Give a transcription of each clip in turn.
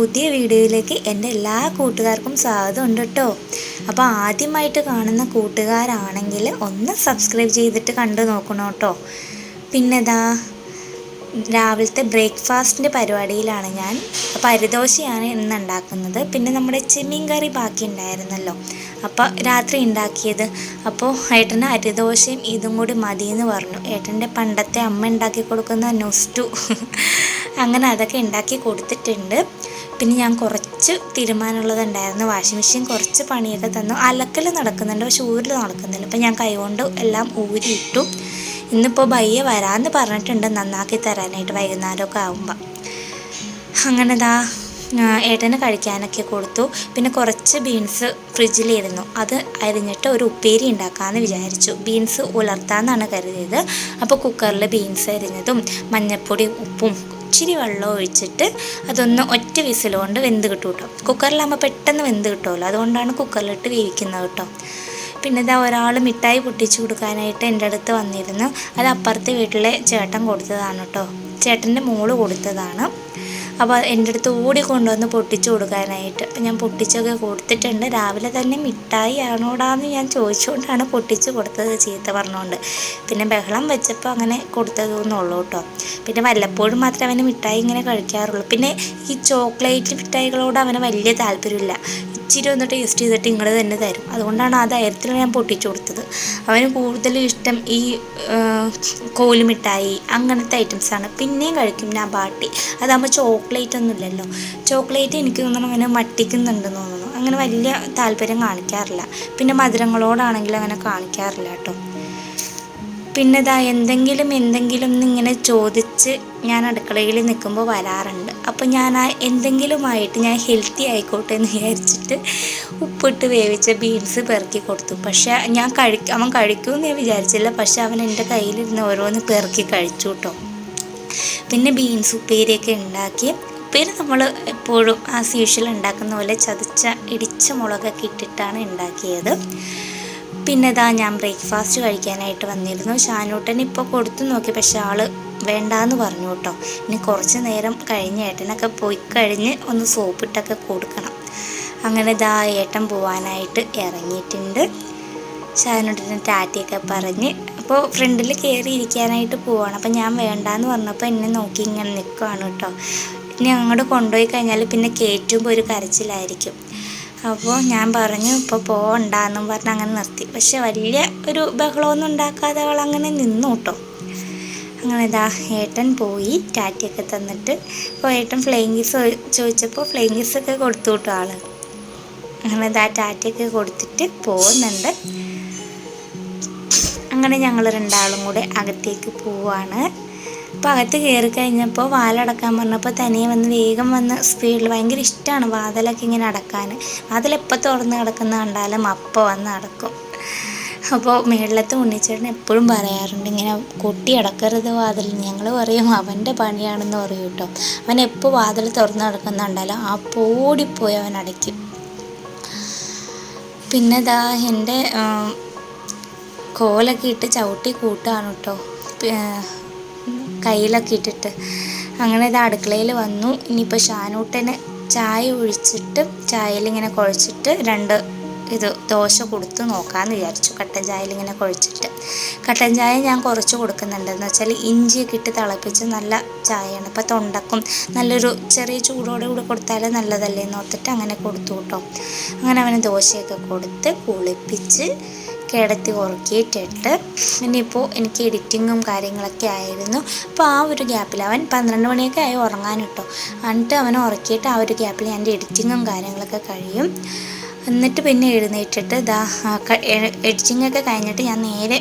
പുതിയ വീഡിയോയിലേക്ക് എന്റെ എല്ലാ കൂട്ടുകാർക്കും സ്വാഗതം ഉണ്ട് കേട്ടോ അപ്പോൾ ആദ്യമായിട്ട് കാണുന്ന കൂട്ടുകാരാണെങ്കിൽ ഒന്ന് സബ്സ്ക്രൈബ് ചെയ്തിട്ട് കണ്ടു നോക്കണം കേട്ടോ. പിന്നെതാ രാവിലത്തെ ബ്രേക്ക്ഫാസ്റ്റിന്റെ പരിപാടിയിലാണ് ഞാൻ പരിദോശയാണ് ഇന്ന് ഉണ്ടാക്കുന്നത്. പിന്നെ നമ്മുടെ ചെമ്മീൻ കറി ബാക്കി ഉണ്ടായിരുന്നല്ലോ. അപ്പോൾ രാത്രി ഉണ്ടാക്കിയത്. അപ്പോൾ ഏട്ടന് അരിദോശയും ഇതും കൂടി മതിയെന്ന് പറഞ്ഞു. ഏട്ടന്റെ പണ്ടത്തെ അമ്മ ഉണ്ടാക്കി കൊടുക്കുന്ന നൊസ്റ്റു. അങ്ങനെ അതൊക്കെ ഉണ്ടാക്കി കൊടുത്തിട്ടുണ്ട്. പിന്നെ ഞാൻ കുറച്ച് തീരുമാനമുള്ളതുണ്ടായിരുന്നു. വാഷിംഗ് മെഷീൻ കുറച്ച് പണിയൊക്കെ തന്നു. അലക്കൽ നടക്കുന്നുണ്ട്. പക്ഷെ ഊരിൽ നടക്കുന്നില്ല. അപ്പോൾ ഞാൻ കൈകൊണ്ട് എല്ലാം ഊരിയിട്ടു ഇന്നിപ്പോൾ ബയ്യ വരാമെന്ന് പറഞ്ഞിട്ടുണ്ട്. നന്നാക്കി തരാനായിട്ട് വൈകുന്നേരമൊക്കെ ആകുമ്പോൾ അങ്ങനെ ആ, ഏട്ടന് കഴിക്കാനൊക്കെ കൊടുത്തു. പിന്നെ കുറച്ച് ബീൻസ് ഫ്രിഡ്ജിലിരുന്നു. അത് അരിഞ്ഞിട്ട് ഒരു ഉപ്പേരി ഉണ്ടാക്കാമെന്ന് വിചാരിച്ചു. ബീൻസ് ഉലർത്താമെന്നാണ് കരുതിയത്. അപ്പോൾ കുക്കറിൽ ബീൻസ് അരിഞ്ഞതും മഞ്ഞൾപ്പൊടി ഉപ്പും ഇച്ചിരി വെള്ളം ഒഴിച്ചിട്ട് അതൊന്ന് ഒറ്റ വിസിലുകൊണ്ട് വെന്ത് കിട്ടും കേട്ടോ. കുക്കറിലാകുമ്പോൾ പെട്ടെന്ന് വെന്ത് കിട്ടുമല്ലോ. അതുകൊണ്ടാണ് കുക്കറിലിട്ട് വേവിക്കുന്നത് കേട്ടോ. പിന്നെ ഇതാ ഒരാൾ മിഠായി പൊട്ടിച്ചു കൊടുക്കാനായിട്ട് എന്റെ അടുത്ത് വന്നിരുന്നു. അത് അപ്പുറത്തെ വീട്ടിലെ ചേട്ടൻ കൊടുത്തതാണ് കേട്ടോ. ചേട്ടന്റെ മോൾ കൊടുത്തതാണ്. അപ്പോൾ എന്റെ അടുത്ത് ഓടി കൊണ്ടുവന്ന് പൊട്ടിച്ചു കൊടുക്കാനായിട്ട്. അപ്പം ഞാൻ പൊട്ടിച്ചൊക്കെ കൊടുത്തിട്ടുണ്ട്. രാവിലെ തന്നെ മിഠായി ആണോടാന്ന് ഞാൻ ചോദിച്ചുകൊണ്ടാണ് പൊട്ടിച്ച് കൊടുത്തത് ചീത്ത പറഞ്ഞുകൊണ്ട് പിന്നെ ബഹളം വെച്ചപ്പോൾ അങ്ങനെ കൊടുത്തതൊന്നുള്ളൂ കേട്ടോ. പിന്നെ വല്ലപ്പോഴും മാത്രമേ അവന് മിഠായി ഇങ്ങനെ കഴിക്കാറുള്ളൂ. പിന്നെ ഈ ചോക്ലേറ്റ് മിഠായികളോട് അവന് വലിയ താല്പര്യമില്ല. ഇച്ചിരി ഒന്ന് ടേസ്റ്റ് ചെയ്തിട്ട് നിങ്ങൾ തന്നെ തരും. അതുകൊണ്ടാണ് ആ ധൈര്യത്തിൽ ഞാൻ പൊട്ടിച്ചു കൊടുത്തത്. അവന് കൂടുതലും ഇഷ്ടം ഈ കോലുമിഠായി അങ്ങനത്തെ ഐറ്റംസാണ് പിന്നെയും കഴിക്കും ഞാൻ ബാട്ടി അതാകുമ്പോൾ ചോക്ലേറ്റ് ഒന്നും ഇല്ലല്ലോ. ചോക്ലേറ്റ് എനിക്ക് തോന്നുന്നു അങ്ങനെ മട്ടിക്കുന്നുണ്ടെന്ന് തോന്നുന്നു. അങ്ങനെ വലിയ താല്പര്യം കാണിക്കാറില്ല. പിന്നെ മധുരങ്ങളോടാണെങ്കിലും അങ്ങനെ കാണിക്കാറില്ല കേട്ടോ. പിന്നെ ഇതാ എന്തെങ്കിലും എന്തെങ്കിലും എന്നിങ്ങനെ ചോദിച്ച് ഞാൻ അടുക്കളയിൽ നിൽക്കുമ്പോൾ വരാറുണ്ട്. അപ്പോൾ ഞാൻ ആ എന്തെങ്കിലുമായിട്ട് ഞാൻ ഹെൽത്തി ആയിക്കോട്ടെ എന്ന് വിചാരിച്ചിട്ട് ഉപ്പിട്ട് വേവിച്ച ബീൻസ് പെറുക്കി കൊടുത്തു. പക്ഷേ ഞാൻ കഴി അവൻ കഴിക്കുമെന്ന് ഞാൻ വിചാരിച്ചില്ല. പക്ഷേ അവൻ എന്റെ കയ്യിലിരുന്ന് ഓരോന്ന് പെറുക്കി കഴിച്ചു കേട്ടോ. പിന്നെ ബീൻസ് ഉപ്പേരിയൊക്കെ ഉണ്ടാക്കി. ഉപ്പേരി നമ്മൾ എപ്പോഴും ആസ് യൂഷ്വൽ ഉണ്ടാക്കുന്ന പോലെ ചതച്ച ഇടിച്ച മുളകൊക്കെ ഇട്ടിട്ടാണ് ഉണ്ടാക്കിയത്. പിന്നെ ഇതാ ഞാൻ ബ്രേക്ക്ഫാസ്റ്റ് കഴിക്കാനായിട്ട് വന്നിരുന്നു. ഷാനൂട്ടൻ ഇപ്പോൾ കൊടുത്തു നോക്കി. പക്ഷെ ആൾ വേണ്ടാന്ന് പറഞ്ഞു കേട്ടോ. ഇനി കുറച്ച് നേരം കഴിഞ്ഞ് ഏട്ടനൊക്കെ പോയി കഴിഞ്ഞ് ഒന്ന് സോപ്പിട്ടൊക്കെ കൊടുക്കണം. അങ്ങനെ ഇതാ ഏട്ടൻ പോവാനായിട്ട് ഇറങ്ങിയിട്ടുണ്ട്. ഷാനൂട്ടന് ടാറ്റിയൊക്കെ പറഞ്ഞ് അപ്പോൾ ഫ്രണ്ടിൽ കയറി ഇരിക്കാനായിട്ട് പോവാണ്. അപ്പം ഞാൻ വേണ്ടാന്ന് പറഞ്ഞപ്പോൾ എന്നെ നോക്കി ഇങ്ങനെ നിൽക്കുകയാണ് കേട്ടോ. ഇനി അങ്ങോട്ട് കൊണ്ടുപോയി കഴിഞ്ഞാൽ പിന്നെ കയറ്റുമ്പോൾ ഒരു കരച്ചിലായിരിക്കും. അപ്പോൾ ഞാൻ പറഞ്ഞു ഇപ്പോൾ പോകണ്ടെന്നും പറഞ്ഞ് അങ്ങനെ നിർത്തി. പക്ഷെ വലിയ ഒരു ബഹളമൊന്നും ഉണ്ടാക്കാതെ അവൾ അങ്ങനെ നിന്നു കേട്ടോ. അങ്ങനെ ഇതാ ഏട്ടൻ പോയി ടാറ്റിയൊക്കെ തന്നിട്ട്. അപ്പോൾ ഏട്ടൻ ഫ്ലൈങ് ഗീസ് ചോദിച്ചപ്പോൾ ഫ്ലൈങ് കിസ്സൊക്കെ കൊടുത്തു കേട്ടോ ആൾ. അങ്ങനെ ഇതാ ടാറ്റിയൊക്കെ കൊടുത്തിട്ട് പോകുന്നുണ്ട് അങ്ങനെ ഞങ്ങൾ രണ്ടാളും കൂടെ അകത്തേക്ക് പോവാണ്. അപ്പോൾ അകത്ത് കയറി കഴിഞ്ഞപ്പോൾ വാലടക്കാൻ പറഞ്ഞപ്പോൾ തനിയെ വന്ന് വേഗം വന്ന് സ്പീഡിൽ ഭയങ്കര ഇഷ്ടമാണ് വാതിലൊക്കെ ഇങ്ങനെ അടക്കാൻ വാതിലെപ്പോൾ തുറന്ന് കിടക്കുന്ന കണ്ടാലും അപ്പോൾ വന്ന് അടക്കും അപ്പോൾ മേളിലത്തെ ഉണ്ണിച്ചേട്ടൻ എപ്പോഴും പറയാറുണ്ട് ഇങ്ങനെ കൊട്ടി അടക്കരുത് വാതിൽ ഞങ്ങൾ പറയും അവന്റെ പണിയാണെന്ന് പറയും കേട്ടോ. അവൻ എപ്പോൾ വാതിൽ തുറന്ന് കിടക്കുന്ന കണ്ടാലും ആ പോടിപ്പോയി അവൻ അടയ്ക്കും. പിന്നെ ദാ എന്റെ കോലൊക്കെ ഇട്ട് ചവിട്ടി കൂട്ടാണ് കേട്ടോ. കയ്യിലൊക്കെ ഇട്ടിട്ട്. അങ്ങനെ ഇത് അടുക്കളയിൽ വന്നു. ഇനിയിപ്പോൾ ഷാനൂട്ടന് ചായ ഒഴിച്ചിട്ട് ചായയിൽ ഇങ്ങനെ കുഴച്ചിട്ട് രണ്ട് ഇത് ദോശ കൊടുത്ത് നോക്കാമെന്ന് വിചാരിച്ചു. കട്ടൻ ചായയിൽ ഇങ്ങനെ കുഴച്ചിട്ട്. കട്ടൻ ചായ ഞാൻ കുറച്ച് കൊടുക്കുന്നുണ്ടെന്ന് വെച്ചാൽ ഇഞ്ചിയൊക്കെ ഇട്ട് തിളപ്പിച്ച് നല്ല ചായയാണ്. അപ്പോൾ തൊണ്ടക്കും നല്ലൊരു ചെറിയ ചൂടോടെ കൂടി കൊടുത്താൽ നല്ലതല്ലേ എന്ന് ഓർത്തിട്ട് അങ്ങനെ കൊടുത്തു കേട്ടോ. അങ്ങനെ അവന് ദോശയൊക്കെ കൊടുത്ത് കുളിപ്പിച്ച് കിടത്തി ഉറക്കിയിട്ടിട്ട് ഇനിയിപ്പോൾ എനിക്ക് എഡിറ്റിങ്ങും കാര്യങ്ങളൊക്കെ ആയിരുന്നു. അപ്പോൾ ആ ഒരു ഗ്യാപ്പിൽ അവൻ പന്ത്രണ്ട് മണിയൊക്കെ ആയി ഉറങ്ങാൻ കിട്ടും എന്നിട്ട് അവൻ ഉറക്കിയിട്ട് ആ ഒരു ഗ്യാപ്പിൽ എന്റെ എഡിറ്റിങ്ങും കാര്യങ്ങളൊക്കെ കഴിയും. എന്നിട്ട് പിന്നെ എഴുന്നേറ്റിട്ട് ദാ എഡിറ്റിങ്ങൊക്കെ കഴിഞ്ഞിട്ട് ഞാൻ നേരെ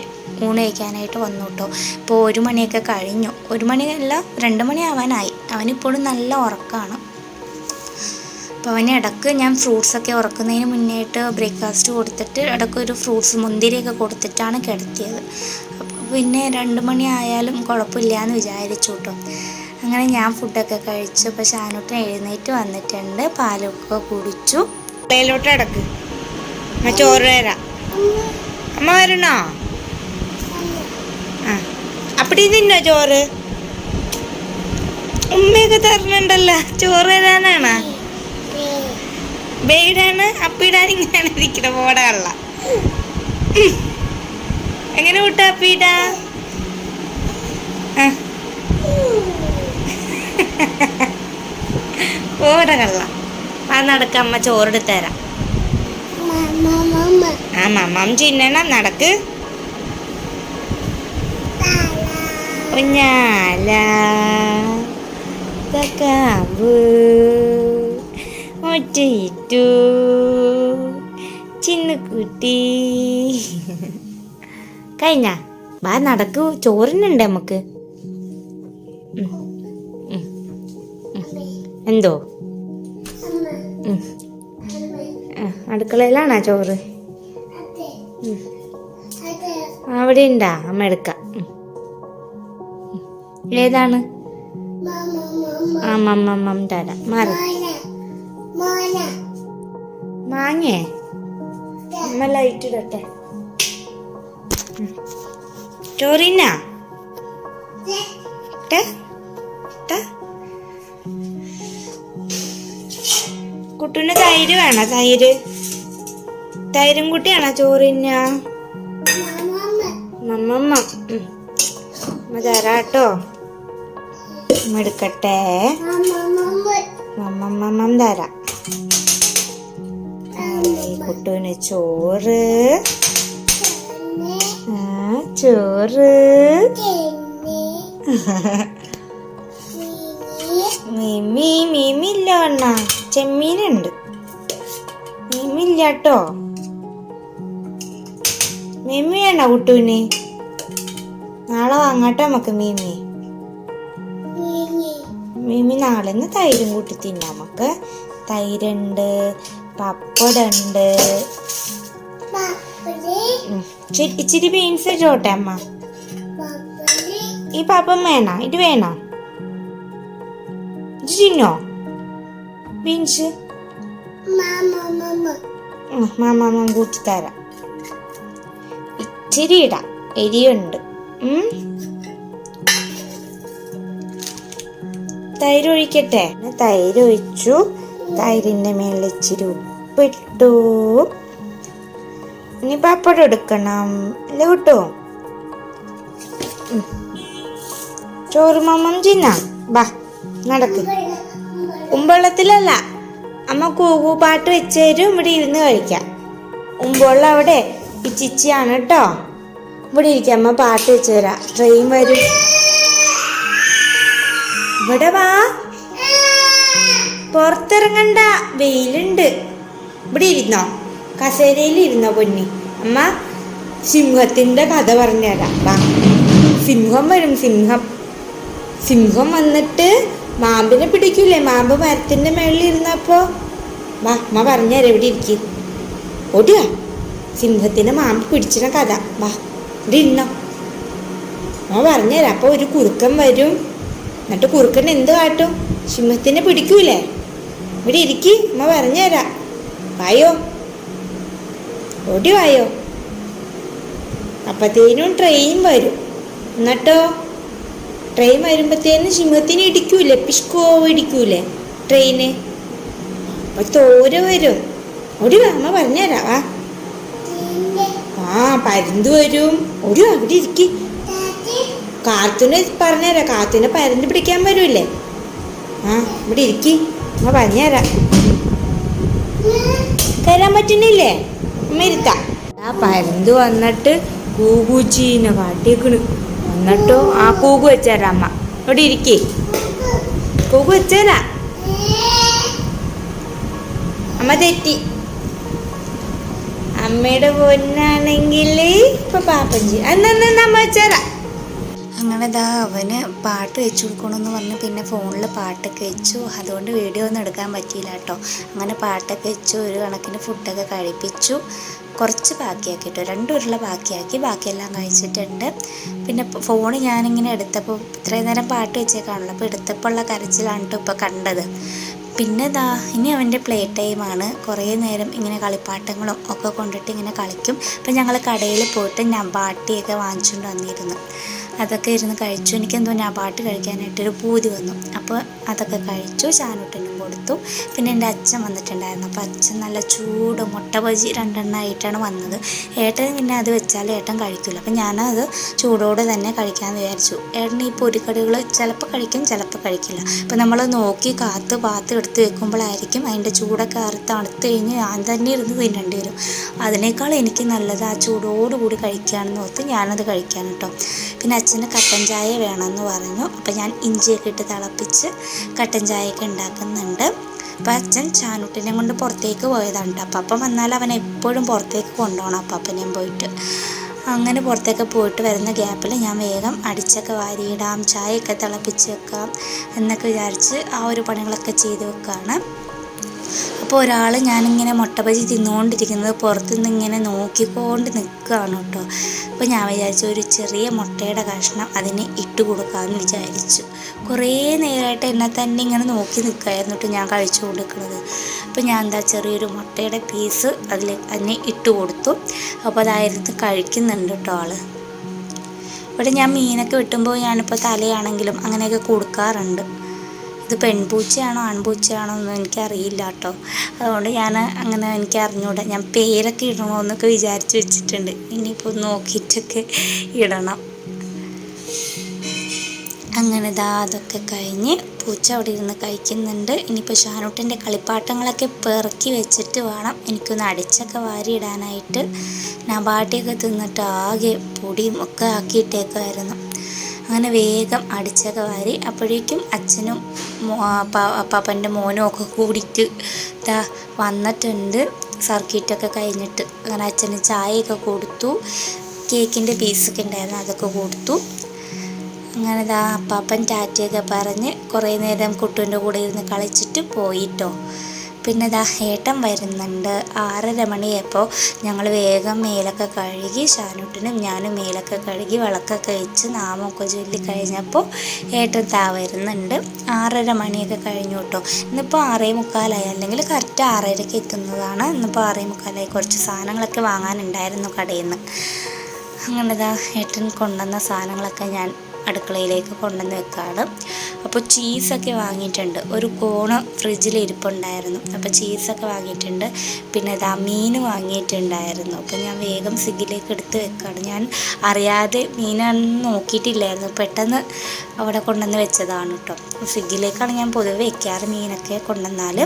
ഊണ് കഴിക്കാനായിട്ട് വന്നു കേട്ടോ ഇപ്പോൾ ഒരു മണിയൊക്കെ കഴിഞ്ഞു. ഒരു മണിയല്ല രണ്ട് മണിയാവാനായി അവനിപ്പോഴും നല്ല ഉറക്കമാണ് അപ്പോൾ അവന് ഇടയ്ക്ക് ഞാൻ ഫ്രൂട്ട്സൊക്കെ ഉറക്കുന്നതിന് മുന്നേയിട്ട് ബ്രേക്ക്ഫാസ്റ്റ് കൊടുത്തിട്ട് ഇടയ്ക്ക് ഒരു ഫ്രൂട്ട്സ് മുന്തിരിയൊക്കെ കൊടുത്തിട്ടാണ് കിടത്തിയത്. പിന്നെ രണ്ട് മണി ആയാലും കുഴപ്പമില്ല എന്ന് വിചാരിച്ചു കേട്ടോ അങ്ങനെ ഞാൻ ഫുഡൊക്കെ കഴിച്ചു. അപ്പോൾ ഷാനൂട്ടൻ എഴുന്നേറ്റ് വന്നിട്ടുണ്ട്. പാലൊക്കെ കുടിച്ചു. മേലോട്ട് അടക്ക് ചോറ് തരാം. അമ്മ വരണോ? അപ്പടി തിന്നോ ചോറ്? ഉമ്മയൊക്കെ തരണുണ്ടല്ലോ. ചോറ് തരാനാണ്? ബെയ്ഡാണ് അപ്പിടാൻ ഇങ്ങനെയാണ് ഇരിക്കുന്നത് പോടാനുള്ള എങ്ങനെ വിട്ട അപ്പിടാ? പോട കള്ള. ആ നടക്ക അമ്മ ചോറെടുത്ത് തരാം. ആ മമ്മം ചിന്നണം നടക്ക്. ഞാല തക്കാമ്പ്. ഒറ്റയിട്ടു ചിന്നുകുട്ടി കഴിഞ്ഞ വാ നടക്കൂ ചോറിനുണ്ട് നമുക്ക്. എന്തോ അടുക്കളയിലാണോ ചോറ്. അവിടെ ഉണ്ടാ അമ്മ എടുക്കാം. ഏതാണ് ആ മമ്മ മമ്മ തരാം മാറി മാങ്ങേ. അമ്മ ലൈറ്റ് ഇടട്ടെ. ചോറിന ചോറിനാ ട്ടേ? ട്ടാ? കുട്ടൂന് തൈര് വേണോ? തൈര്? തൈരും കുട്ടിയാണോ ചോറിന? മമ്മമ്മ. അമ്മ തരാട്ടോ. എടുക്കട്ടെ. മമ്മമ്മ തരാം. ആയി, കുട്ടൂന് ചോറ് ചോറ്. മിമി മിമില്ല അണ്ണ. ചെമ്മീനുണ്ട്. മിമില്ല കേട്ടോ മിമി വേണ്ട കുട്ടുവിന്? നാളെ വാങ്ങാട്ടോ നമുക്ക് മീമി. മീമി. നാളെ തൈരും കൂട്ടി തിന്നാം നമുക്ക്. തൈരുണ്ട് പപ്പടുണ്ട്. ഇച്ചിരി- ബീൻസ് ചോട്ടെ അമ്മ. ഈ പാപ്പം വേണ? ഇത് വേണോ? ചിന്നോ ബീൻസ് മാമാ കൂട്ടി തരാം. ഇച്ചിരി ഇടാം. എരിയുണ്ട്. തൈര് ഒഴിക്കട്ടെ തൈര് ഒഴിച്ചു തൈരിന്റെ മേളിൽ ഇച്ചിരി ഉപ്പിട്ടു. ഇനി പപ്പടം എടുക്കണം. അല്ലേ കേട്ടോ? ചോറ് മമ്മം ചിന്ന ബാ നടക്ക്. ഉമ്പള്ളത്തിലല്ല അമ്മ കൂകൂ പാട്ട് വെച്ചേരും ഇവിടെ ഇരുന്ന് കഴിക്കാം. ഉമ്പുള്ള അവിടെ ഇച്ചിച്ചിയാണ് കേട്ടോ. ഇവിടെ ഇരിക്കാം അമ്മ പാട്ട് വെച്ച് തരാം. ട്രെയിൻ വരും. ഇവിടെ വാ. പുറത്തിറങ്ങണ്ട. വെയിലുണ്ട്. ഇവിടെ ഇരുന്നോ? കസേരയിൽ ഇരുന്നോ പൊന്നി? അമ്മ സിംഹത്തിന്റെ കഥ പറഞ്ഞുതരാം. വാ. സിംഹം വരും സിംഹം. സിംഹം വന്നിട്ട് മാമ്പിനെ പിടിക്കൂലേ? മാമ്പ് മരത്തിന്റെ മേളിൽ ഇരുന്നപ്പോ വാ അമ്മ പറഞ്ഞുതരാം ഇവിടെ ഇരിക്കി. ഓടിയാ സിംഹത്തിന്റെ മാമ്പ് പിടിച്ചിന കഥ. വാ ഇവിടെ ഇരുന്നോ? അമ്മ പറഞ്ഞുതരാം. അപ്പോൾ ഒരു കുറുക്കൻ വരും. എന്നിട്ട് കുറുക്കൻ എന്ത് കാട്ടും? സിംഹത്തിനെ പിടിക്കൂലേ? ഇവിടെ ഇരിക്കി അമ്മ പറഞ്ഞുതരാം വായോ? ഓടി വായോ? അപ്പത്തേനും ട്രെയിൻ വരും. എന്നിട്ടോ? ട്രെയിൻ വരുമ്പത്തേനും സിംഹത്തിന് ഇടിക്കൂലേ? പിഷ്കോ ഇടിക്കൂലേ? ട്രെയിന് അപ്പൊ തോര വരും. ഓടി വാ അമ്മ പറഞ്ഞുതരാം വാ. ആ പരുന്ത് വരും. ഓടി അവിടെ ഇരിക്കി. കാത്തുനെ പറഞ്ഞുതരാം കാത്തുനെ പരുന്ത് പിടിക്കാൻ വരൂലേ ആ ഇവിടെ ഇരിക്കി. അമ്മ പറഞ്ഞുതരാം തരാൻ പറ്റുന്നില്ലേ? അമ്മ ഇരുത്താം. ആ പരന്ത് വന്നിട്ട് കൂകൂച്ചീനെ കാട്ടിയേക്കണ്. എന്നിട്ടോ ആ കൂകു വെച്ചേരാ അമ്മ. ഇവിടെ ഇരിക്കേ. കൂകു വെച്ചേരാ. അമ്മ തെറ്റി. അമ്മയുടെ പൊന്നാണെങ്കിൽ ഇപ്പൊ പാപ്പഞ്ചി. എന്നാ എന്നാ അമ്മ വെച്ചേരാ? അങ്ങനെ ദാ അവന് പാട്ട് വെച്ചു കൊടുക്കണമെന്ന് പറഞ്ഞ് പിന്നെ ഫോണിൽ പാട്ടൊക്കെ വെച്ചു. അതുകൊണ്ട് വീഡിയോ ഒന്നും എടുക്കാൻ പറ്റിയില്ല കേട്ടോ. അങ്ങനെ പാട്ടൊക്കെ വെച്ചു ഒരു കണക്കിന് ഫുഡൊക്കെ കഴിപ്പിച്ചു. കുറച്ച് ബാക്കിയാക്കി കേട്ടോ. രണ്ട് ഉരുള ബാക്കിയാക്കി. ബാക്കിയെല്ലാം കഴിച്ചിട്ടുണ്ട്. പിന്നെ ഫോൺ ഞാനിങ്ങനെ എടുത്തപ്പോൾ ഇത്രയും നേരം പാട്ട് വെച്ചേക്കാണല്ലോ. അപ്പോൾ എടുത്തപ്പോൾ ഉള്ള കരച്ചിലാണ് കേട്ടോ ഇപ്പോൾ കണ്ടത്. പിന്നെ ദാ ഇനി അവന്റെ പ്ലേ ടൈമാണ് കുറേ നേരം ഇങ്ങനെ കളിപ്പാട്ടങ്ങളും ഒക്കെ കൊണ്ടിട്ട് ഇങ്ങനെ കളിക്കും. അപ്പം ഞങ്ങൾ കടയിൽ പോയിട്ട് ഞാൻ ബാട്ടിയൊക്കെ വാങ്ങിച്ചുകൊണ്ട് വന്നിരുന്നു. അതൊക്കെ ഇരുന്ന് കഴിച്ചു. എനിക്കെന്തോ ഞാൻ പാട്ട് കഴിക്കാനായിട്ടൊരു പൂതി വന്നു. അപ്പോൾ അതൊക്കെ കഴിച്ചു ചാനൂട്ടനും കൊടുത്തു. പിന്നെ എന്റെ അച്ഛൻ വന്നിട്ടുണ്ടായിരുന്നു. അപ്പോൾ അച്ഛൻ നല്ല ചൂട് മുട്ട ബജി രണ്ടെണ്ണമായിട്ടാണ് വന്നത്. ഏട്ടൻ പിന്നെ അത് വെച്ചാൽ ഏട്ടൻ കഴിക്കില്ല. അപ്പം ഞാനത് ചൂടോടെ തന്നെ കഴിക്കാൻ വിചാരിച്ചു. ഏട്ടൻ ഈ പൊരിക്കടികൾ ചിലപ്പോൾ കഴിക്കും ചിലപ്പോൾ കഴിക്കില്ല. അപ്പം നമ്മൾ നോക്കി കാത്ത് പാത്ത് എടുത്ത് വെക്കുമ്പോഴായിരിക്കും അതിന്റെ ചൂടൊക്കെ അറുത്ത് തണുത്ത് കഴിഞ്ഞ് ഞാൻ തന്നെ ഇരുന്ന് തിന്നേണ്ടി വരും. അതിനേക്കാൾ എനിക്ക് നല്ലത് ആ ചൂടോടുകൂടി കഴിക്കുകയാണെന്ന് ഓർത്ത് ഞാനത് കഴിക്കാൻ കേട്ടോ. പിന്നെ അച്ഛന് കട്ടൻ ചായ വേണമെന്ന് പറഞ്ഞു. അപ്പം ഞാൻ ഇഞ്ചിയൊക്കെ ഇട്ട് തിളപ്പിച്ച് കട്ടൻ ചായയൊക്കെ ഉണ്ടാക്കുന്നുണ്ട്. അപ്പം അച്ഛൻ ചാനുട്ടിനെ കൊണ്ട് പുറത്തേക്ക് പോയതാണ് കേട്ടോ. അപ്പം അപ്പം വന്നാൽ അവൻ എപ്പോഴും പുറത്തേക്ക് കൊണ്ടുപോകണം ഞാൻ പോയിട്ട്. അങ്ങനെ പുറത്തേക്ക് പോയിട്ട് വരുന്ന ഗ്യാപ്പിൽ ഞാൻ വേഗം അടിച്ചൊക്കെ വാരിയിടാം ചായയൊക്കെ തിളപ്പിച്ച് വെക്കാം എന്നൊക്കെ വിചാരിച്ച് ആ ഒരു പണികളൊക്കെ ചെയ്ത് വെക്കുകയാണ്. അപ്പോൾ ഒരാൾ ഞാനിങ്ങനെ മുട്ട തിന്നുകൊണ്ടിരിക്കുന്നത് പുറത്തുനിന്ന് ഇങ്ങനെ നോക്കിക്കൊണ്ട് നിൽക്കുകയാണ് കേട്ടോ. അപ്പോൾ ഞാൻ വിചാരിച്ചു ഒരു ചെറിയ മുട്ടയുടെ കഷ്ണം അതിന് ഇട്ട് കൊടുക്കാമെന്ന് വിചാരിച്ചു. കുറേ നേരമായിട്ട് എന്നെ തന്നെ ഇങ്ങനെ നോക്കി നിൽക്കുകയായിരുന്നു കേട്ടോ ഞാൻ കഴിച്ചു കൊടുക്കുന്നത്. അപ്പോൾ ഞാൻ എന്താ ചെറിയൊരു മുട്ടയുടെ പീസ് അതിൽ തന്നെ ഇട്ട് കൊടുത്തു. അപ്പോൾ അതായിരുന്നു കഴിക്കുന്നുണ്ട് കേട്ടോ ആൾ ഇവിടെ ഞാൻ മീനൊക്കെ വെട്ടുമ്പോൾ ഞാനിപ്പോൾ തലയാണെങ്കിലും അങ്ങനെയൊക്കെ കൊടുക്കാറുണ്ട്. ഇത് പെൺപൂച്ചയാണോ ആൺപൂച്ചയാണോ ഒന്നും എനിക്കറിയില്ല കേട്ടോ. അതുകൊണ്ട് ഞാൻ അങ്ങനെ എനിക്ക് അറിഞ്ഞൂടാ ഞാൻ പേരൊക്കെ ഇടണോ എന്നൊക്കെ വിചാരിച്ച് വെച്ചിട്ടുണ്ട്. ഇനിയിപ്പോൾ നോക്കിയിട്ടൊക്കെ ഇടണം. അങ്ങനെ ദാ അതൊക്കെ കഴിഞ്ഞ് പൂച്ച അവിടെ ഇരുന്ന് കഴിക്കുന്നുണ്ട്. ഇനിയിപ്പോൾ ഷാനൂട്ടിന്റെ കളിപ്പാട്ടങ്ങളൊക്കെ പെറുക്കി വെച്ചിട്ട് വേണം എനിക്കൊന്ന് അടിച്ചൊക്കെ വാരി ഇടാനായിട്ട്. നബാട്ടിയൊക്കെ തിന്നിട്ട് ആകെ പൊടിയും ഒക്കെ ആക്കിയിട്ടേക്കായിരുന്നു അങ്ങനെ വേഗം അടിച്ചൊക്കെ വാരി അപ്പോഴേക്കും അച്ഛനും പാപ്പന്റെ മോനും ഒക്കെ കൂടിയിട്ട് ഇതാ വന്നിട്ടുണ്ട്. സർക്കിറ്റൊക്കെ കഴിഞ്ഞിട്ട് അങ്ങനെ അച്ഛന് ചായയൊക്കെ കൊടുത്തു. കേക്കിന്റെ പീസൊക്കെ ഉണ്ടായിരുന്നു അതൊക്കെ കൊടുത്തു. അങ്ങനെ ഇതാ അപ്പാപ്പൻ ടാറ്റയൊക്കെ പറഞ്ഞ് കുറേ നേരം കുട്ടുവിന്റെ കൂടെ ഇരുന്ന് കളിച്ചിട്ട് പോയിട്ടോ പിന്നെ ദാ ഏട്ടൻ വരുന്നുണ്ട്. ആറര മണിയപ്പോൾ ഞങ്ങൾ വേഗം മേലൊക്കെ കഴുകി ഷാനുട്ടിനും ഞാനും മേലൊക്കെ കഴുകി വിളക്കൊക്കെ വെച്ച് നാമൊക്കെ ചൊല്ലി കഴിഞ്ഞപ്പോൾ ഏട്ടൻ താ വരുന്നുണ്ട്. ആറര മണിയൊക്കെ കഴിഞ്ഞു കേട്ടോ. ഇന്നിപ്പോൾ ആറേ മുക്കാലായി. അല്ലെങ്കിൽ കറക്റ്റ് ആറരയ്ക്ക് എത്തുന്നതാണ്. ഇന്നിപ്പോൾ ആറേ മുക്കാലായി. കുറച്ച് സാധനങ്ങളൊക്കെ വാങ്ങാനുണ്ടായിരുന്നു കടയിൽ നിന്ന് അങ്ങനെ ദാ ഏട്ടൻ കൊണ്ടുവന്ന സാധനങ്ങളൊക്കെ ഞാൻ അടുക്കളയിലേക്ക് കൊണ്ടുവന്ന് വെക്കാണ്. അപ്പോൾ ചീസൊക്കെ വാങ്ങിയിട്ടുണ്ട്. ഒരു കോണ് ഫ്രിഡ്ജിൽ ഇരിപ്പുണ്ടായിരുന്നു. അപ്പോൾ ചീസൊക്കെ വാങ്ങിയിട്ടുണ്ട്. പിന്നെ ഇതാ മീൻ വാങ്ങിയിട്ടുണ്ടായിരുന്നു. അപ്പോൾ ഞാൻ വേഗം സിഗിലേക്ക് എടുത്ത് വെക്കാണ്. ഞാൻ അറിയാതെ മീനാണെന്ന് നോക്കിയിട്ടില്ലായിരുന്നു. പെട്ടെന്ന് അവിടെ കൊണ്ടുവന്ന് വെച്ചതാണ് കേട്ടോ. സിഗിലേക്കാണ് ഞാൻ പൊതുവെ വെക്കാറ് മീനൊക്കെ കൊണ്ടുവന്നാൽ.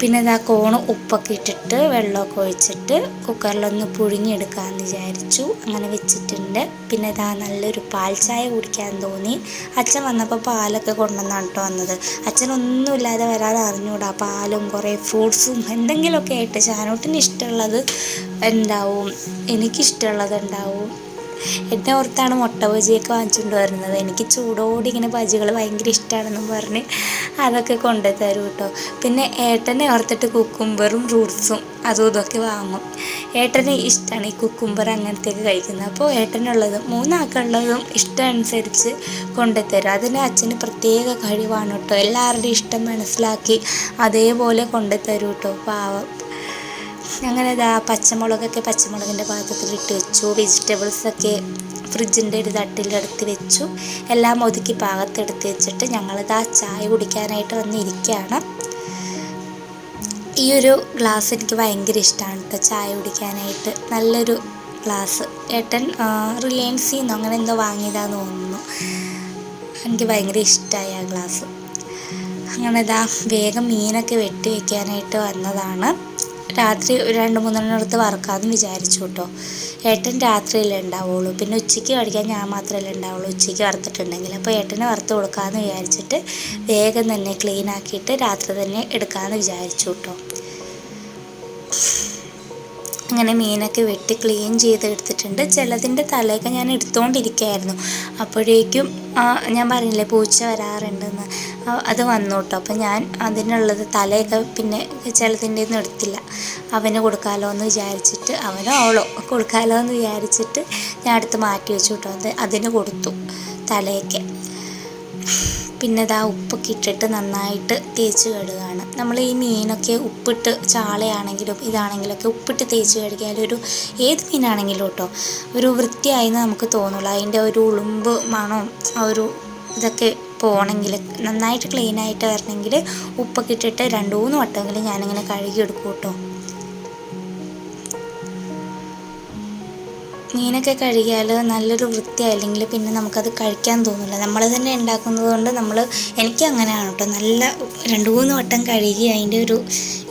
പിന്നെ ഇതാ കോണ് ഉപ്പൊക്കെ ഇട്ടിട്ട് വെള്ളമൊക്കെ ഒഴിച്ചിട്ട് കുക്കറിലൊന്ന് പുഴുങ്ങിയെടുക്കാമെന്ന് വിചാരിച്ചു. അങ്ങനെ വെച്ചിട്ടുണ്ട്. പിന്നെ ഇതാ നല്ലൊരു പാൽ ചായ കുടിക്കാൻ തോന്നി. അച്ഛൻ വന്നപ്പോൾ പാലൊക്കെ കൊണ്ടുവന്നാണ് കേട്ടോ വന്നത്. അച്ഛനൊന്നുമില്ലാതെ വരാതെ അറിഞ്ഞൂടാ പാലും കുറേ ഫ്രൂട്ട്സും എന്തെങ്കിലുമൊക്കെ ആയിട്ട്. ചാനോട്ടിന് ഇഷ്ടമുള്ളത് ഉണ്ടാവും എനിക്കിഷ്ടമുള്ളത് ഉണ്ടാവും എന്നെ ഓർത്താണ് മുട്ട ബജിയൊക്കെ വാങ്ങിച്ചുകൊണ്ട് വരുന്നത് എനിക്ക് ചൂടോടി ഇങ്ങനെ ബജികൾ ഭയങ്കര ഇഷ്ടമാണെന്നും പറഞ്ഞ് അതൊക്കെ കൊണ്ടു തരും കേട്ടോ. പിന്നെ ഏട്ടനെ ഓർത്തിട്ട് കുക്കുംബറും ഫ്രൂട്ട്സും അതും ഇതൊക്കെ വാങ്ങും. ഏട്ടന് ഇഷ്ടമാണ് ഈ കുക്കുംബർ അങ്ങനത്തെയൊക്കെ കഴിക്കുന്നത്. അപ്പോൾ ഏട്ടനുള്ളതും മൂന്നാൾക്കുള്ളതും ഇഷ്ടം അനുസരിച്ച് കൊണ്ടുതരും. അതിന് അച്ഛന് പ്രത്യേക കഴിവാണ് കേട്ടോ. എല്ലാവരുടെയും ഇഷ്ടം മനസ്സിലാക്കി അതേപോലെ കൊണ്ടുതരും കേട്ടോ. പാവം. അങ്ങനെ ഇതാ പച്ചമുളകൊക്കെ പച്ചമുളകിന്റെ പാത്രത്തിൽ ഇട്ട് വെച്ചു. വെജിറ്റബിൾസൊക്കെ ഫ്രിഡ്ജിന്റെ ഒരു തട്ടിലെടുത്ത് വെച്ചു. എല്ലാം ഒതുക്കി പാകത്തെടുത്ത് വെച്ചിട്ട് ഞങ്ങളിതാ ചായ കുടിക്കാനായിട്ട് വന്നിരിക്കുകയാണ്. ഈ ഒരു ഗ്ലാസ് എനിക്ക് ഭയങ്കര ഇഷ്ടമാണ് കേട്ടോ ചായ കുടിക്കാനായിട്ട്. നല്ലൊരു ഗ്ലാസ് ഏട്ടൻ റിലയൻസിൽ നിന്നും അങ്ങനെ എന്തോ വാങ്ങിയതാന്ന് തോന്നുന്നു. എനിക്ക് ഭയങ്കര ഇഷ്ടമായി ആ ഗ്ലാസ് അങ്ങനെ ഇതാ വേഗം മീനൊക്കെ വെട്ടി വയ്ക്കാനായിട്ട് വന്നതാണ്. രാത്രി ഒരു രണ്ട് മൂന്നെണ്ണം എടുത്ത് വറക്കാമെന്ന് വിചാരിച്ചു കേട്ടോ. ഏട്ടൻ രാത്രിയല്ലേ ഉണ്ടാവുള്ളൂ. പിന്നെ ഉച്ചയ്ക്ക് കഴിക്കാൻ ഞാൻ മാത്രമല്ലേ ഉണ്ടാവുള്ളൂ. ഉച്ചയ്ക്ക് വറുത്തിട്ടുണ്ടെങ്കിൽ. അപ്പോൾ ഏട്ടനെ വറുത്ത് കൊടുക്കാമെന്ന് വിചാരിച്ചിട്ട് വേഗം തന്നെ ക്ലീൻ ആക്കിയിട്ട് രാത്രി തന്നെ എടുക്കാമെന്ന് വിചാരിച്ചു കേട്ടോ. അങ്ങനെ മീനൊക്കെ വെട്ടി ക്ലീൻ ചെയ്തെടുത്തിട്ടുണ്ട്. ചിലതിന്റെ തലയൊക്കെ ഞാൻ എടുത്തുകൊണ്ടിരിക്കുകയായിരുന്നു അപ്പോഴേക്കും ഞാൻ പറഞ്ഞില്ലേ പൂച്ച വരാറുണ്ടെന്ന്. അത് വന്നു കേട്ടോ അപ്പം ഞാൻ അതിനുള്ളത് തലയൊക്കെ പിന്നെ ചിലതിന്റെ ഒന്നും എടുത്തില്ല. അവന് കൊടുക്കാമല്ലോ എന്ന് വിചാരിച്ചിട്ട് അവനോ അവളോ കൊടുക്കാമല്ലോ എന്ന് വിചാരിച്ചിട്ട് ഞാൻ അടുത്ത് മാറ്റി വെച്ചു കേട്ടോ അത് അതിന് കൊടുത്തു തലയൊക്കെ. പിന്നെ ഇതാ ഉപ്പൊക്കെ ഇട്ടിട്ട് നന്നായിട്ട് തേച്ച് കഴുകാണ്. നമ്മൾ ഈ മീനൊക്കെ ഉപ്പിട്ട് ചാളയാണെങ്കിലും ഇതാണെങ്കിലൊക്കെ ഉപ്പിട്ട് തേച്ച് കഴുകിയാൽ ഒരു ഏത് മീനാണെങ്കിലും കേട്ടോ ഒരു വൃത്തിയായെന്ന് നമുക്ക് തോന്നുള്ളൂ അതിന്റെ ഒരു ഉളുമ്പ് മണവും ആ ഒരു ഇതൊക്കെ പോകണമെങ്കിൽ നന്നായിട്ട് ക്ലീനായിട്ട് വരണമെങ്കിൽ ഉപ്പൊക്കെ ഇട്ടിട്ട് രണ്ട് മൂന്ന് വട്ടമെങ്കിലും ഞാനിങ്ങനെ കഴുകിയെടുക്കും കേട്ടോ. മീനൊക്കെ കഴുകിയാൽ നല്ലൊരു വൃത്തിയായില്ലെങ്കിൽ പിന്നെ നമുക്കത് കഴിക്കാൻ തോന്നില്ല. നമ്മൾ തന്നെ ഉണ്ടാക്കുന്നത് കൊണ്ട് നമ്മൾ എനിക്ക് അങ്ങനെയാണ് കേട്ടോ. നല്ല രണ്ട് മൂന്ന് വട്ടം കഴുകി അതിന്റെ ഒരു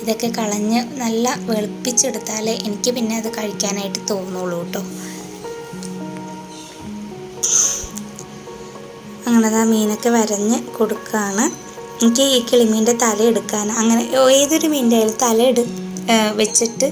ഇതൊക്കെ കളഞ്ഞ് നല്ല വെളുപ്പിച്ചെടുത്താലേ എനിക്ക് പിന്നെ അത് കഴിക്കാനായിട്ട് തോന്നുള്ളൂ കേട്ടോ. അങ്ങനെ ആ മീനൊക്കെ വരഞ്ഞ് കൊടുക്കുകയാണ് എനിക്ക് ഈ കിളിമീന്റെ തല എടുക്കാൻ അങ്ങനെ ഏതൊരു മീന്റെ ആയാലും തല എടു ഏഹ് വെച്ചിട്ട്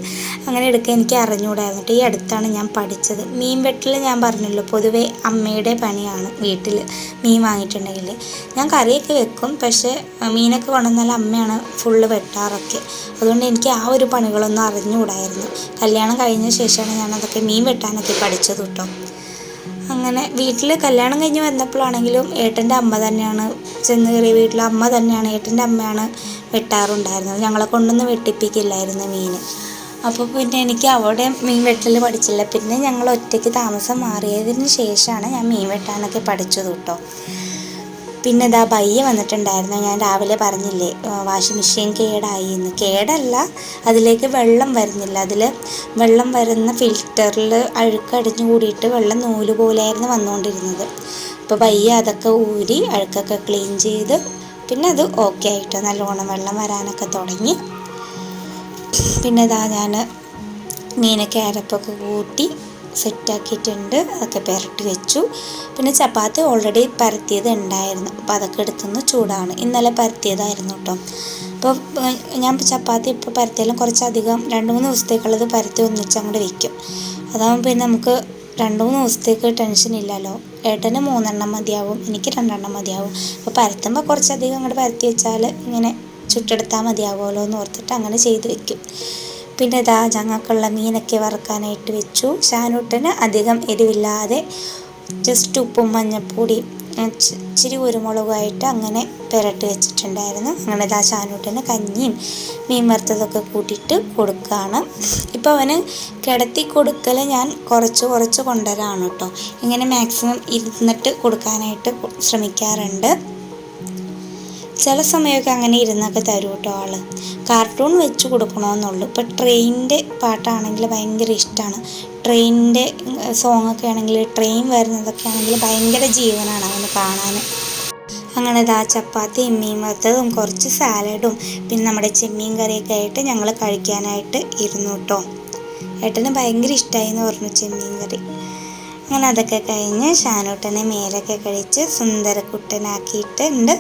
അങ്ങനെ എടുക്കുക എനിക്ക് അറിഞ്ഞുകൂടായിരുന്നിട്ട് ഈ അടുത്താണ് ഞാൻ പഠിച്ചത്. മീൻ വെട്ടൽ ഞാൻ പറഞ്ഞല്ലോ പൊതുവേ അമ്മയുടെ പണിയാണ് വീട്ടിൽ മീൻ വാങ്ങിയിട്ടുണ്ടെങ്കിൽ ഞാൻ കറിയൊക്കെ വെക്കും പക്ഷേ മീനൊക്കെ കൊണ്ടുവന്നാൽ അമ്മയാണ് ഫുള്ള് വെട്ടാറൊക്കെ. അതുകൊണ്ട് എനിക്ക് ആ ഒരു പണികളൊന്നും അറിഞ്ഞുകൂടായിരുന്നു. കല്യാണം കഴിഞ്ഞ ശേഷമാണ് ഞാൻ അതൊക്കെ മീൻ വെട്ടാനൊക്കെ പഠിച്ചത് കേട്ടോ. അങ്ങനെ വീട്ടിൽ കല്യാണം കഴിഞ്ഞ് വന്നപ്പോഴാണെങ്കിലും ഏട്ടന്റെ അമ്മ തന്നെയാണ്. ചെന്ന് കയറിയ വീട്ടിലെ അമ്മ തന്നെയാണ് ഏട്ടന്റെ അമ്മയാണ് വെട്ടാറുണ്ടായിരുന്നത്. ഞങ്ങളെ കൊണ്ടൊന്നും വെട്ടിപ്പിക്കില്ലായിരുന്നു മീൻ അപ്പോൾ പിന്നെ എനിക്ക് അവിടെ മീൻ വെട്ടൽ പഠിച്ചില്ല. പിന്നെ ഞങ്ങൾ ഒറ്റയ്ക്ക് താമസം മാറിയതിന് ശേഷമാണ് ഞാൻ മീൻ വെട്ടാനൊക്കെ പഠിച്ചത് കേട്ടോ. പിന്നെ ഇതാ പയ്യെ വന്നിട്ടുണ്ടായിരുന്നു. ഞാൻ രാവിലെ പറഞ്ഞില്ലേ വാഷിംഗ് മെഷീൻ കേടായി എന്ന്. കേടല്ല അതിലേക്ക് വെള്ളം വരുന്നില്ല. അതിൽ വെള്ളം വരുന്ന ഫിൽറ്ററിൽ അഴുക്കടിഞ്ഞു കൂടിയിട്ട് വെള്ളം നൂൽ പോലെയായിരുന്നു വന്നുകൊണ്ടിരുന്നത്. അപ്പോൾ പയ്യെ അതൊക്കെ ഊരി അഴുക്കൊക്കെ ക്ലീൻ ചെയ്ത് പിന്നെ അത് ഓക്കെ ആയിട്ട് നല്ലോണം വെള്ളം വരാനൊക്കെ തുടങ്ങി. പിന്നെ ഇതാ ഞാൻ മീനൊക്കെ അരപ്പൊക്കെ കൂട്ടി സെറ്റാക്കിയിട്ടുണ്ട്. അതൊക്കെ പുരട്ടി വെച്ചു. പിന്നെ ചപ്പാത്തി ഓൾറെഡി പരത്തിയത് ഉണ്ടായിരുന്നു. അപ്പോൾ അതൊക്കെ എടുത്തുനിന്ന് ചൂടാണ്. ഇന്നലെ പരത്തിയതായിരുന്നു കേട്ടോ അപ്പോൾ ഞാൻ ചപ്പാത്തി ഇപ്പോൾ പരത്തിയാലും കുറച്ചധികം രണ്ട് മൂന്ന് ദിവസത്തേക്കുള്ളത് പരത്തി ഒന്നിച്ച് അങ്ങോട്ട് വയ്ക്കും അതാകുമ്പോൾ പിന്നെ നമുക്ക് രണ്ട് മൂന്ന് ദിവസത്തേക്ക് ടെൻഷൻ ഇല്ലല്ലോ. ഏട്ടന് മൂന്നെണ്ണം മതിയാവും. എനിക്ക് രണ്ടെണ്ണം മതിയാവും. അപ്പോൾ പരത്തുമ്പോൾ കുറച്ചധികം അങ്ങോട്ട് പരത്തി വെച്ചാൽ ഇങ്ങനെ ചുട്ടെടുത്താൽ മതിയാവുമല്ലോ എന്ന് ഓർത്തിട്ട് അങ്ങനെ ചെയ്ത് വെക്കും. പിന്നെ ഇതാ ഞങ്ങൾക്കുള്ള മീനൊക്കെ വറുക്കാനായിട്ട് വെച്ചു. ഷാനൂട്ടന് അധികം എരിവില്ലാതെ ജസ്റ്റ് ഉപ്പും ചി- ഇച്ചിരി കുരുമുളകുമായിട്ട് അങ്ങനെ പുരട്ടി വെച്ചിട്ടുണ്ടായിരുന്നു. അങ്ങനെ ഇതാ ചാനൂട്ടിന് കഞ്ഞിയും മീൻ വറുത്തതൊക്കെ കൂട്ടിയിട്ട് കൊടുക്കുകയാണ്. ഇപ്പോൾ അവന് കിടത്തി കൊടുക്കൽ ഞാൻ കുറച്ച് കുറച്ച് കൊണ്ടുവരാണ് കേട്ടോ. ഇങ്ങനെ മാക്സിമം ഇരുന്നിട്ട് കൊടുക്കാനായിട്ട് ശ്രമിക്കാറുണ്ട്. ചില സമയമൊക്കെ അങ്ങനെ ഇരുന്നൊക്കെ തരും കേട്ടോ ആൾ. കാർട്ടൂൺ വെച്ച് കൊടുക്കണമെന്നുള്ളൂ ഇപ്പോൾ ട്രെയിനിന്റെ പാട്ടാണെങ്കിൽ ഭയങ്കര ഇഷ്ടമാണ് ട്രെയിനിന്റെ ഒക്കെ ആണെങ്കിൽ ട്രെയിൻ വരുന്നതൊക്കെ ആണെങ്കിൽ ഭയങ്കര ജീവനാണ് അവന് കാണാൻ അങ്ങനെ ഇതാ ചപ്പാത്തിയും മീൻ വറുത്തതും കുറച്ച് സാലഡും പിന്നെ നമ്മുടെ ചെമ്മീൻ കറിയൊക്കെ ആയിട്ട് ഞങ്ങൾ കഴിക്കാനായിട്ട് ഇരുന്നു കേട്ടോ ഏട്ടന് ഭയങ്കര ഇഷ്ടമായി എന്ന് പറഞ്ഞു ചെമ്മീൻ കറി. അങ്ങനെ അതൊക്കെ കഴിഞ്ഞ് ഷാനൂട്ടനെ മേലൊക്കെ കഴിച്ച് സുന്ദരക്കുട്ടനാക്കിയിട്ടുണ്ട്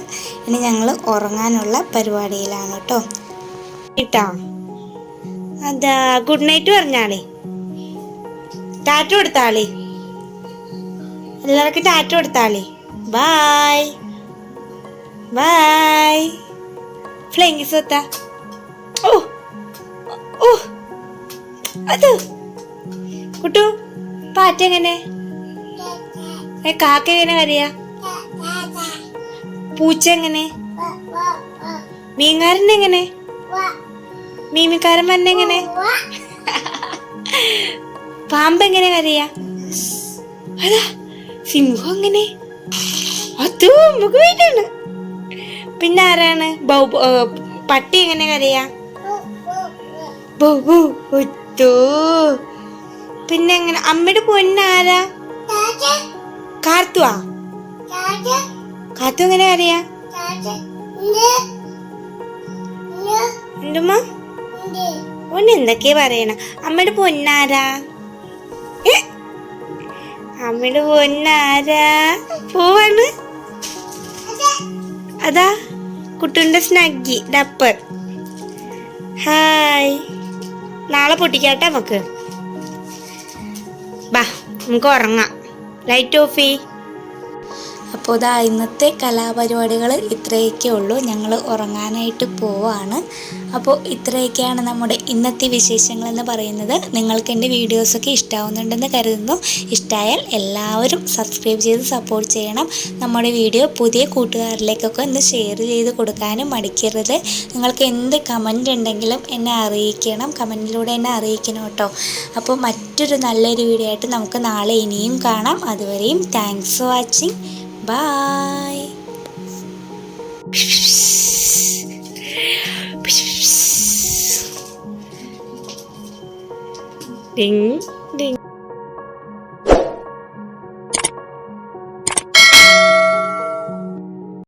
ഇനി ഞങ്ങൾ ഉറങ്ങാനുള്ള പരിപാടിയിലാണ് കേട്ടോ. കേട്ടാ അതാ ഗുഡ് നൈറ്റ് പറഞ്ഞാളേ. ടാറ്റ കൊടുത്താളേ എല്ലാവർക്കും ടാറ്റ കൊടുത്താളേ ബായ് ബായ് ഫ്ലെങ്കി സ്വത്ത ഓ ഓ. അത്. കുട്ടു പാറ്റ എങ്ങനെ? ഏ കാക്ക എങ്ങനെ വരിക? പൂച്ച എങ്ങനെ? മീൻകാരൻ എങ്ങനെ? മീമിക്കാരൻ വന്നെ എങ്ങനെ? പാമ്പ് എങ്ങനെ കരയാ അതാ സിംഹം എങ്ങനെ? അതും മുഖമായിട്ടാണ് പിന്നെ ആരാണ്? പട്ടി എങ്ങനെ കരയാ. പിന്നെ എങ്ങനെ? അമ്മയുടെ പൊന്നാരാ? കാർത്തുവാ കാത്തു എങ്ങനെ അറിയാ? എന്തുമ്മ? ഓൻ എന്തൊക്കെ പറയണ? അമ്മയുടെ പൊന്നാരാ? അമ്മയുടെ പൊന്നാരാ? പോവാണ്. അതാ. കുട്ടുണ്ട സ്നഗ്ഗി ഡപ്പർ. ഹായ്. നാളെ പൊട്ടിക്കാട്ടെ നമുക്ക്. ബാ നമുക്ക് ഉറങ്ങാം. ലൈറ്റ് ഓഫ് ചെയ് അപ്പോൾ ഇതാ ഇന്നത്തെ കലാപരിപാടികൾ ഇത്രയൊക്കെ ഉള്ളൂ. ഞങ്ങൾ ഉറങ്ങാനായിട്ട് പോവാണ്. അപ്പോൾ ഇത്രയൊക്കെയാണ് നമ്മുടെ ഇന്നത്തെ വിശേഷങ്ങൾ എന്ന് പറയുന്നത്. നിങ്ങൾക്ക് എന്റെ വീഡിയോസൊക്കെ ഇഷ്ടാവുന്നുണ്ടെന്ന് കരുതുന്നു. ഇഷ്ടമായാൽ എല്ലാവരും സബ്സ്ക്രൈബ് ചെയ്ത് സപ്പോർട്ട് ചെയ്യണം. നമ്മുടെ വീഡിയോ പുതിയ കൂട്ടുകാരിലേക്കൊക്കെ ഒന്ന് ഷെയർ ചെയ്ത് കൊടുക്കാനും മടിക്കരുത്. നിങ്ങൾക്ക് എന്ത് കമന്റ് ഉണ്ടെങ്കിലും എന്നെ അറിയിക്കണം. കമന്റിലൂടെ എന്നെ അറിയിക്കണം കേട്ടോ. അപ്പോൾ മറ്റൊരു നല്ലൊരു വീഡിയോ ആയിട്ട് നമുക്ക് നാളെ ഇനിയും കാണാം. അതുവരെയും താങ്ക്സ് ഫോർ വാച്ചിങ് ബായ് ടിങ്